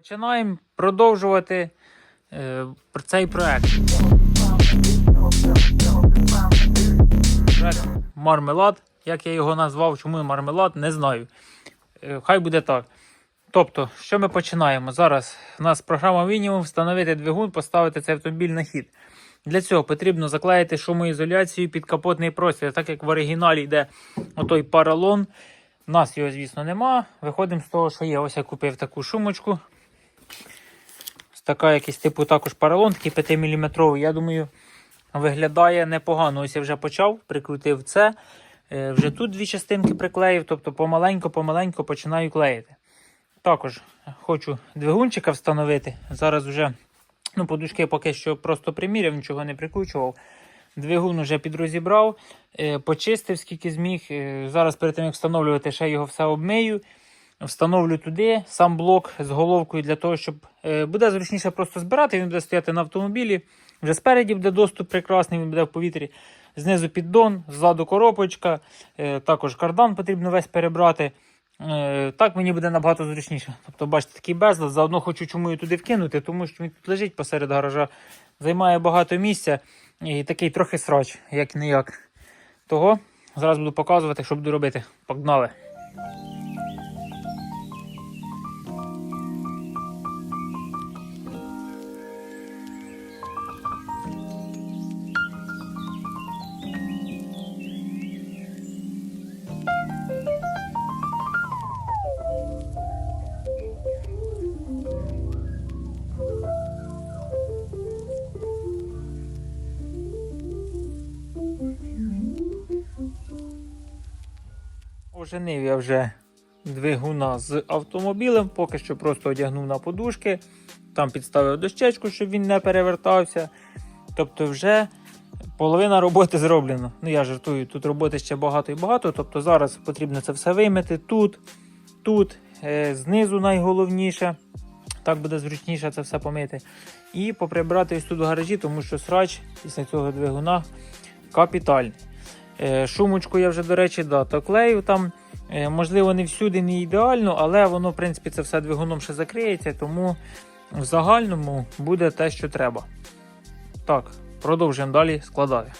Починаємо продовжувати е, цей проект. Проект мармелад. Як я його назвав, чому мармелад, не знаю. Е, хай буде так. Тобто, що ми починаємо? Зараз у нас програма мінімум встановити двигун, поставити цей автомобіль на хід. Для цього потрібно заклеїти шумоізоляцію під капотний простір, так як в оригіналі йде отой паралон. У нас його, звісно, нема. Виходимо з того, що є. Ось я купив таку шумочку. Така якийсь типу також паралон, такий 5 мм. Я думаю, виглядає непогано. Ось я вже почав, прикрутив це. Е, Вже тут дві частинки приклеїв, тобто помаленько-помаленько починаю клеїти. Також хочу двигунчика встановити. Зараз вже ну, подушки поки що просто приміряв, нічого не прикручував. Двигун вже підрозібрав, е, почистив скільки зміг. Е, Зараз перед тим як встановлювати, ще його все обмию. Встановлю туди сам блок з головкою для того, щоб е, буде зручніше просто збирати. Він буде стояти на автомобілі. Вже спереді буде доступ прекрасний, він буде в повітрі. Знизу піддон, ззаду коробочка, е, також кардан потрібно весь перебрати. Е, Так мені буде набагато зручніше. Тобто, бачите, такий безлад. Заодно хочу чому його туди вкинути, тому що він тут лежить посеред гаража, займає багато місця і такий трохи срач, як не як. Того зараз буду показувати, що буду робити. Погнали! Оженив я вже двигуна з автомобілем, поки що просто одягнув на подушки, там підставив дощечку, щоб він не перевертався. Тобто, вже половина роботи зроблена. Ну, я жартую, тут роботи ще багато і багато. Тобто зараз потрібно це все вимити тут, тут, е, знизу найголовніше. Так буде зручніше це все помити. І поприбрати ось тут в гаражі, тому що срач після цього двигуна капітальний. Е, Шумочку я вже, до речі, да, то клею там. Е, Можливо, не всюди не ідеально, але воно, в принципі, це все двигуном ще закриється, тому в загальному буде те, що треба. Так, продовжуємо далі складати.